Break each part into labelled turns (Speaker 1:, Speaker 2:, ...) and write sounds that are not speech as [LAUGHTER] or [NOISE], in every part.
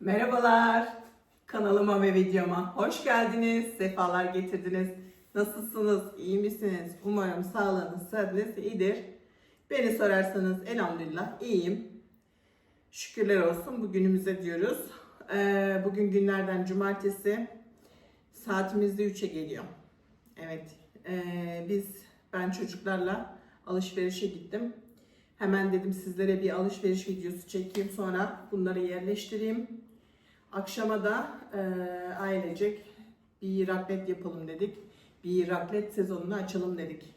Speaker 1: Merhabalar. Kanalıma ve videoma hoş geldiniz. Sefalar getirdiniz. Nasılsınız? İyi misiniz? Umarım sağlığınız, sıhhatiniz iyidir. Beni sorarsanız elhamdülillah iyiyim. Şükürler olsun bugünümüze diyoruz. Ee, bugün günlerden cumartesi. Saatimiz de 3'e geliyor. Evet. ee, biz ben çocuklarla alışverişe gittim. Hemen dedim sizlere bir alışveriş videosu çekeyim sonra bunları yerleştireyim. Akşama da e, ailecek bir raclette yapalım dedik. Bir raclette sezonunu açalım dedik.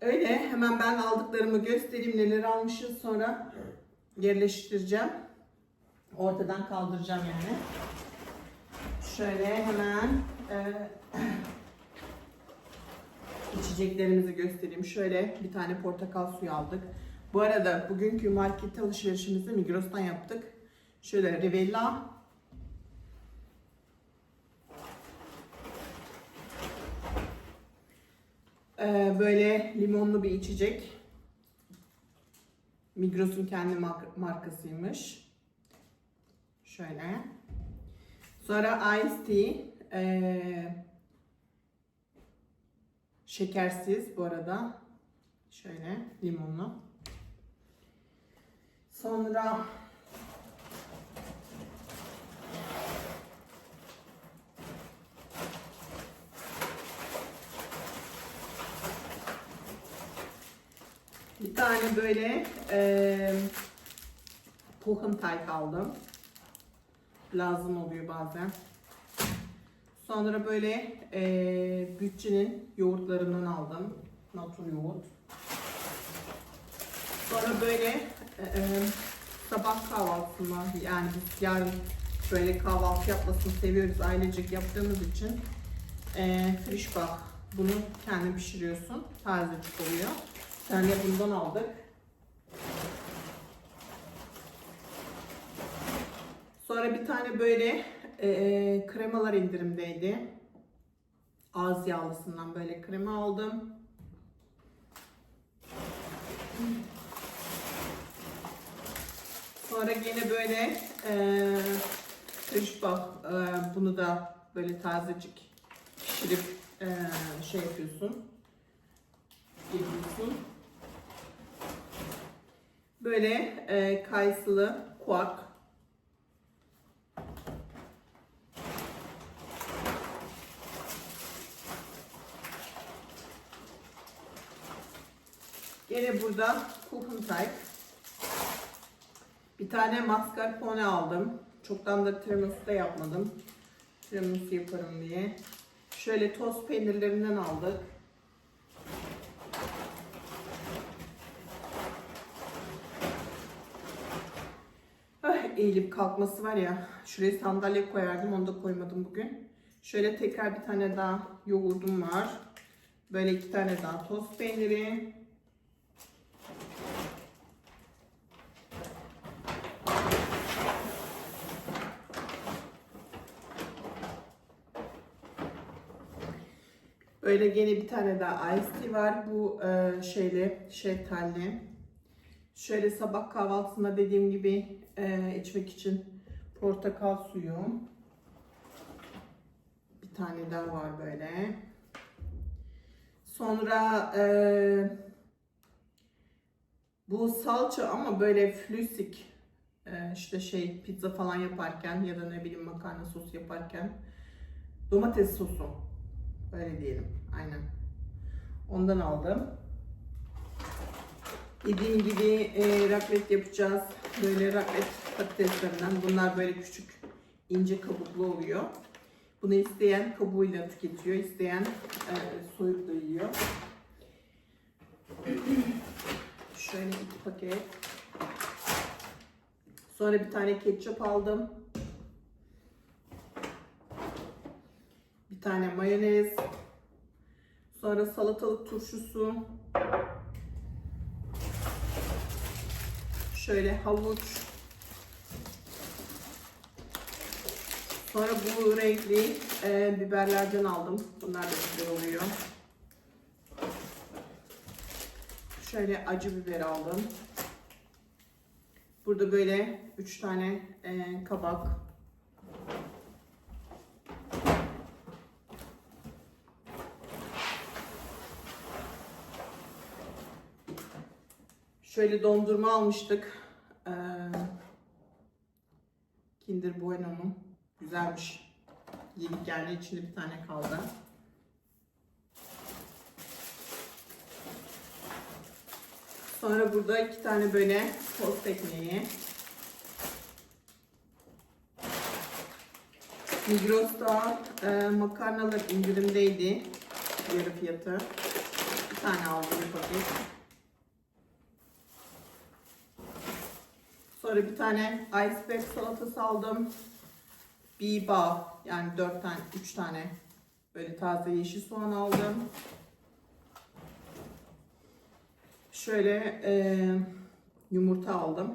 Speaker 1: Öyle hemen ben aldıklarımı göstereyim neler almışız sonra yerleştireceğim. Ortadan kaldıracağım yani. Şöyle hemen e, [CLEARS THROAT] içeceklerimizi göstereyim. Şöyle bir tane portakal suyu aldık. Bu arada bugünkü market alışverişimizi Migros'tan yaptık. Şöyle Rivella. Ee, böyle limonlu bir içecek. Migros'un kendi mark- markasıymış. Şöyle. Sonra Ice Tea. Ee, Şekersiz bu arada. Şöyle limonlu. Sonra tane böyle eee Puhentay aldım. Lazım oluyor bazen. Sonra böyle eee bütçenin yoğurtlarından aldım. Natur yoğurt. Sonra böyle eee, sabah kahvaltısında yani yarın böyle kahvaltı yapmasını seviyoruz ailecek yaptığımız için eee Frischbach bunu kendin pişiriyorsun. Tazecik oluyor. Tane bundan aldık. Sonra bir tane böyle e, kremalar indirimdeydi. Az yağlısından böyle krema aldım. Sonra gene böyle e, Frischbach e, bunu da böyle tazecik pişirip e, şey yapıyorsun. Yapıyorsun. Böyle e, kayısılı kuak Yine burada Kuchenteig. Bir tane mascarpone aldım. Çoktan da tiramisu da yapmadım. Tiramisu yaparım diye. Şöyle toz peynirlerinden aldık. Eğilip kalkması var ya. Şuraya sandalye koyardım. Onu da koymadım bugün. Şöyle tekrar bir tane daha yoğurdum var. Böyle iki tane daha toz peyniri. Böyle gene bir tane daha ice tea var. Bu e, şeyle şeftali. Şöyle sabah kahvaltısında dediğim gibi e, içmek için portakal suyu. Bir tane daha var böyle. Sonra e, bu salça ama böyle flüsik e, işte şey pizza falan yaparken ya da ne bileyim makarna sosu yaparken domates sosu öyle diyelim aynen ondan aldım. Dediğim gibi e, raclette yapacağız. Böyle raclette patateslerinden. Bunlar böyle küçük ince kabuklu oluyor. Bunu isteyen kabuğuyla tüketiyor, isteyen e, soyup da yiyor. Şöyle iki paket. Sonra bir tane ketçap aldım. Bir tane mayonez. Sonra salatalık turşusu. Şöyle havuç. Sonra bu renkli e, biberlerden aldım. Bunlar da güzel oluyor. Şöyle acı biber aldım. Burada böyle üç tane e, kabak. Şöyle dondurma almıştık. Ee, Kinder Bueno'nun. Güzelmiş. Yedik yani içinde bir tane kaldı. Sonra burada iki tane böyle tost ekmeği. Migros'ta e, makarnalar indirimdeydi. Yarı fiyatı. Bir tane aldım bir paket. Sonra bir tane iceberg salatası aldım. Bir bağ yani dört tane, üç tane böyle taze yeşil soğan aldım. Şöyle e, yumurta aldım.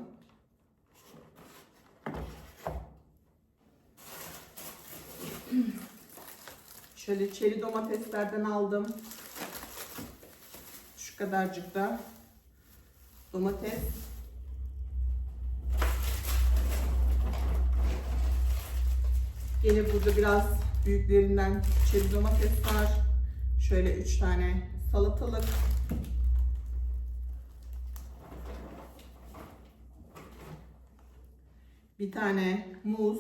Speaker 1: Şöyle çeri domateslerden aldım. Şu kadarcık da domates. Yine burada biraz büyüklerinden çeri domates var. Şöyle üç tane salatalık. Bir tane muz.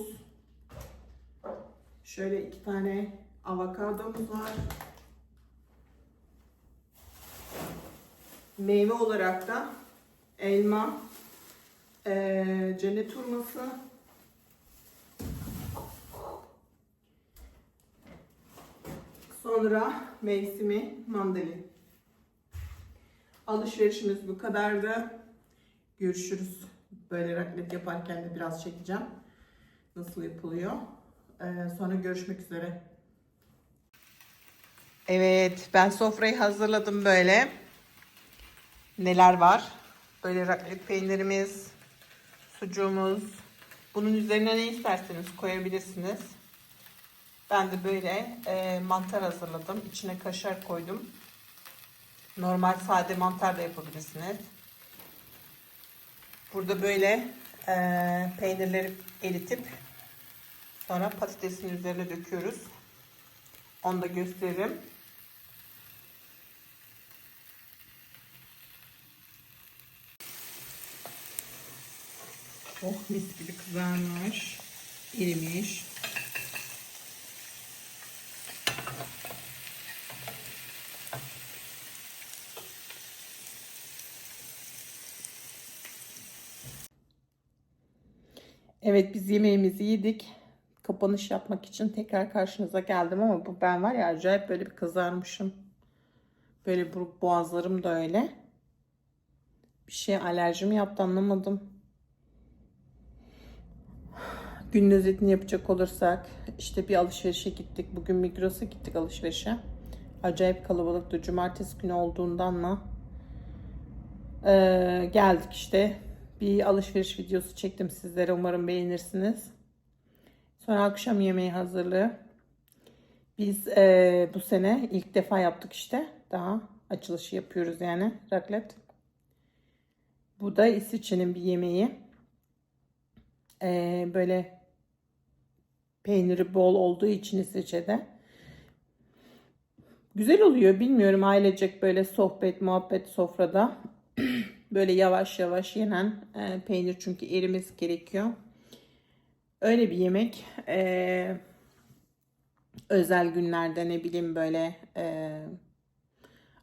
Speaker 1: Şöyle iki tane avokadomuz var. Meyve olarak da elma, eee cennet hurması, sonra mevsimi mandalin. Alışverişimiz bu kadardı. Görüşürüz. Böyle raclette yaparken de biraz çekeceğim. Nasıl yapılıyor. Ee, sonra görüşmek üzere. Evet, ben sofrayı hazırladım böyle. Neler var? Böyle raclette peynirimiz, sucuğumuz. Bunun üzerine ne isterseniz koyabilirsiniz. Ben de böyle e, mantar hazırladım. İçine kaşar koydum. Normal sade mantar da yapabilirsiniz. Burada böyle e, peynirleri eritip sonra patatesin üzerine döküyoruz. Onu da gösteririm. Oh mis gibi kızarmış. erimiş. Evet biz yemeğimizi yedik. Kapanış yapmak için tekrar karşınıza geldim ama bu ben var ya acayip böyle bir kızarmışım. Böyle bu boğazlarım da öyle. Bir şey alerjim yaptı anlamadım. Günün özetini yapacak olursak işte bir alışverişe gittik. Bugün Migros'a gittik alışverişe. Acayip kalabalıktı. Cumartesi günü olduğundan mı? Ee, geldik işte bir alışveriş videosu çektim sizlere. Umarım beğenirsiniz. Sonra akşam yemeği hazırlığı. Biz e, bu sene ilk defa yaptık işte. Daha açılışı yapıyoruz yani. Raclette. Bu da İsviçre'nin bir yemeği. E, böyle peyniri bol olduğu için İsviçre'de. Güzel oluyor. Bilmiyorum ailecek böyle sohbet, muhabbet sofrada. Böyle yavaş yavaş yenen e, peynir çünkü erimesi gerekiyor. Öyle bir yemek. E, özel günlerde ne bileyim böyle e,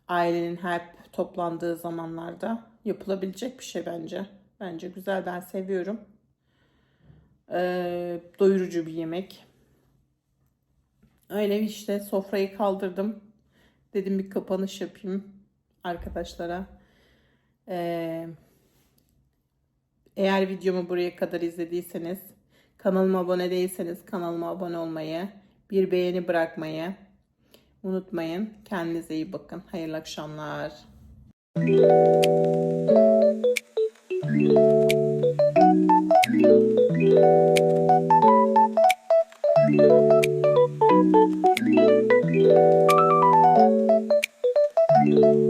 Speaker 1: ailenin hep toplandığı zamanlarda yapılabilecek bir şey bence. Bence güzel ben seviyorum. E, doyurucu bir yemek. Öyle işte sofrayı kaldırdım. Dedim bir kapanış yapayım arkadaşlara. Ee, eğer videomu buraya kadar izlediyseniz, kanalıma abone değilseniz kanalıma abone olmayı, bir beğeni bırakmayı unutmayın. Kendinize iyi bakın. Hayırlı akşamlar. Thank you.